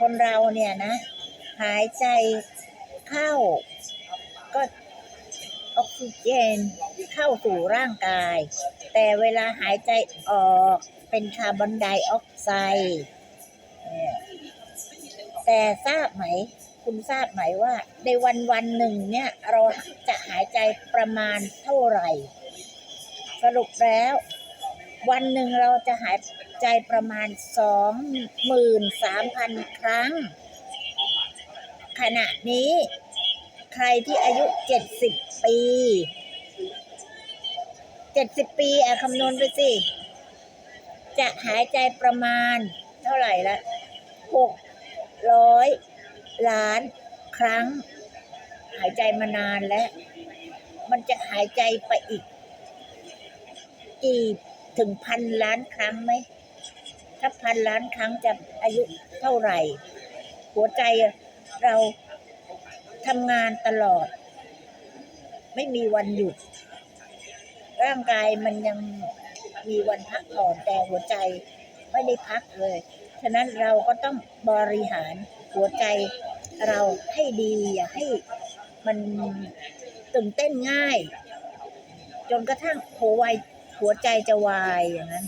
คนเราเนี่ยนะ หายใจเข้า ก็ออกซิเจนเข้าสู่ร่างกาย แต่เวลาหายใจออกเป็นคาร์บอนไดออกไซด์แต่ทราบไหม คุณทราบไหมว่า ในวันวันหนึ่งเนี่ย เราจะหายใจประมาณเท่าไหร่ สรุปแล้ว วันหนึ่งเราจะหายใจประมาณสองหมื่นสามพันครั้ง ขณะนี้ใครที่อายุเจ็ดสิบปีเจ็ดสิบปีอะคำนวณไปสิ จะหายใจประมาณเท่าไหร่ละหกร้อยล้านครั้ง หายใจมานานแล้ว มันจะหายใจไปอีกกี่ ถึงพันล้านครั้งไหม ถ้าพันล้านครั้งจะอายุเท่าไหร่ หัวใจเราทำงานตลอด ไม่มีวันหยุด ร่างกายมันยังมีวันพักผ่อนแต่หัวใจไม่ได้พักเลย ฉะนั้นเราก็ต้องบริหารหัวใจเราให้ดีอย่าให้มันตื่นเต้นง่าย จนกระทั่งหัวใจ หัวใจจะวายอย่างนั้น